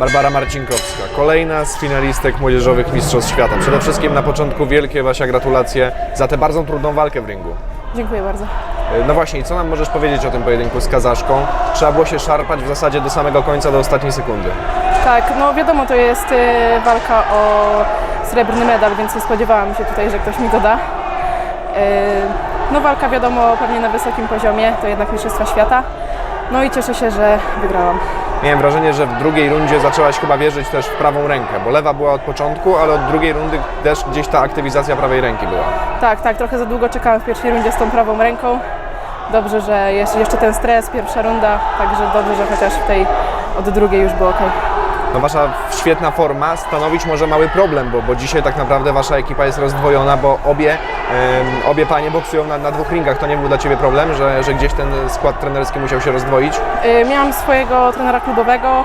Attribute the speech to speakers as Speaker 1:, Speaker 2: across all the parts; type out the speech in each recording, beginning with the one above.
Speaker 1: Barbara Marcinkowska, kolejna z finalistek młodzieżowych Mistrzostw Świata. Przede wszystkim na początku wielkie Wasia gratulacje za tę bardzo trudną walkę w ringu.
Speaker 2: Dziękuję bardzo.
Speaker 1: E, No właśnie, co nam możesz powiedzieć o tym pojedynku z Kazaszką? Trzeba było się szarpać w zasadzie do samego końca, do ostatniej sekundy.
Speaker 2: Tak, no wiadomo, to jest e, walka o srebrny medal, więc nie spodziewałam się tutaj, że ktoś mi go da. E, No walka wiadomo pewnie na wysokim poziomie, to jednak Mistrzostwa Świata. No i cieszę się, że wygrałam.
Speaker 1: Miałem wrażenie, że w drugiej rundzie zaczęłaś chyba wierzyć też w prawą rękę, bo lewa była od początku, ale od drugiej rundy też gdzieś ta aktywizacja prawej ręki była.
Speaker 2: Tak, tak, trochę za długo czekałam w pierwszej rundzie z tą prawą ręką. Dobrze, że jeszcze ten stres, pierwsza runda, także dobrze, że chociaż w tej od drugiej już było ok.
Speaker 1: No wasza świetna forma stanowić może mały problem, bo, bo dzisiaj tak naprawdę wasza ekipa jest rozdwojona, bo obie, em, obie panie boksują na, na dwóch ringach. To nie był dla Ciebie problem, że, że gdzieś ten skład trenerski musiał się rozdwoić?
Speaker 2: Y, Miałam swojego trenera klubowego,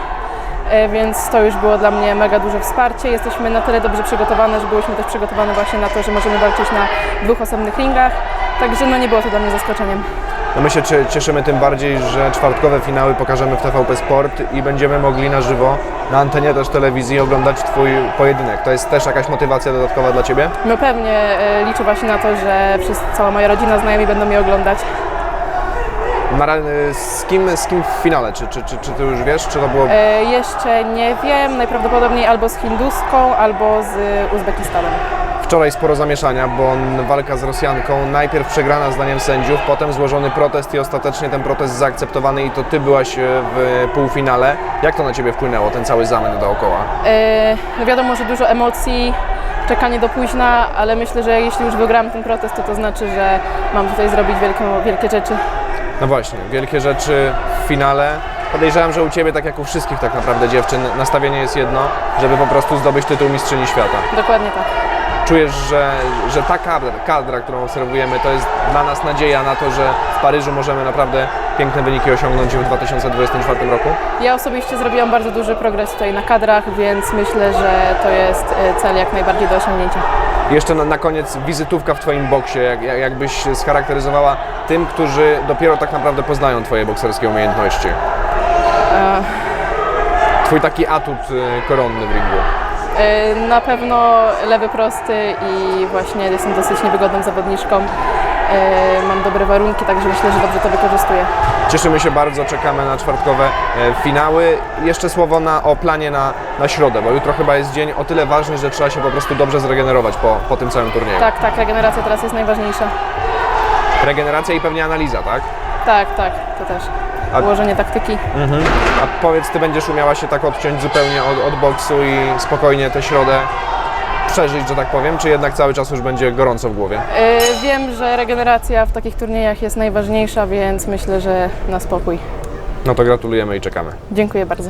Speaker 2: y, więc to już było dla mnie mega duże wsparcie. Jesteśmy na tyle dobrze przygotowane, że byliśmy też przygotowane właśnie na to, że możemy walczyć na dwóch osobnych ringach. Także no nie było to dla mnie zaskoczeniem.
Speaker 1: No my się cie- cieszymy tym bardziej, że czwartkowe finały pokażemy w TVP Sport i będziemy mogli na żywo, na antenie też telewizji oglądać Twój pojedynek. To jest też jakaś motywacja dodatkowa dla Ciebie?
Speaker 2: No pewnie y, liczę właśnie na to, że cała moja rodzina, znajomi będą mnie oglądać.
Speaker 1: Z, kim, z kim w finale? Czy, czy, czy, czy Ty już wiesz, czy to było...
Speaker 2: Y, Jeszcze nie wiem, najprawdopodobniej albo z hinduską, albo z Uzbekistanem.
Speaker 1: Wczoraj sporo zamieszania, bo walka z Rosjanką, najpierw przegrana zdaniem sędziów, potem złożony protest i ostatecznie ten protest zaakceptowany i to Ty byłaś e, w półfinale. Jak to na Ciebie wpłynęło, ten cały zamęt dookoła?
Speaker 2: E, No wiadomo, że dużo emocji, czekanie do późna, ale myślę, że jeśli już wygrałam ten protest, to to znaczy, że mam tutaj zrobić wielką, wielkie rzeczy.
Speaker 1: No właśnie, wielkie rzeczy w finale. Podejrzewam, że u Ciebie, tak jak u wszystkich tak naprawdę dziewczyn, nastawienie jest jedno, żeby po prostu zdobyć tytuł mistrzyni świata.
Speaker 2: Dokładnie tak.
Speaker 1: Czujesz, że, że ta kadra, kadra, którą obserwujemy, to jest dla nas nadzieja na to, że w Paryżu możemy naprawdę piękne wyniki osiągnąć w 2024 roku?
Speaker 2: Ja osobiście zrobiłam bardzo duży progres tutaj na kadrach, więc myślę, że to jest e, cel jak najbardziej do osiągnięcia.
Speaker 1: Jeszcze na, na koniec wizytówka w Twoim boksie, jak, jak, jakbyś scharakteryzowała tym, którzy dopiero tak naprawdę poznają Twoje bokserskie umiejętności. Twój taki atut y, koronny w ringu.
Speaker 2: E, Na pewno lewy prosty i właśnie jestem dosyć niewygodną zawodniczką. E, Mam dobre warunki, także myślę, że dobrze to wykorzystuję.
Speaker 1: Cieszymy się bardzo, czekamy na czwartkowe e, finały. Jeszcze słowo na, o planie na, na środę, bo jutro chyba jest dzień o tyle ważny, że trzeba się po prostu dobrze zregenerować po, po tym całym turnieju.
Speaker 2: Tak, tak, regeneracja teraz jest najważniejsza.
Speaker 1: Regeneracja i pewnie analiza, tak?
Speaker 2: Tak, tak, to też.
Speaker 1: A-
Speaker 2: Ułożenie taktyki.
Speaker 1: A powiedz, Ty będziesz umiała się tak odciąć zupełnie od, od boksu i spokojnie tę środę przeżyć, że tak powiem, czy jednak cały czas już będzie gorąco w głowie?
Speaker 2: E, Wiem, że regeneracja w takich turniejach jest najważniejsza, więc myślę, że na spokój.
Speaker 1: No to gratulujemy i czekamy.
Speaker 2: Dziękuję bardzo.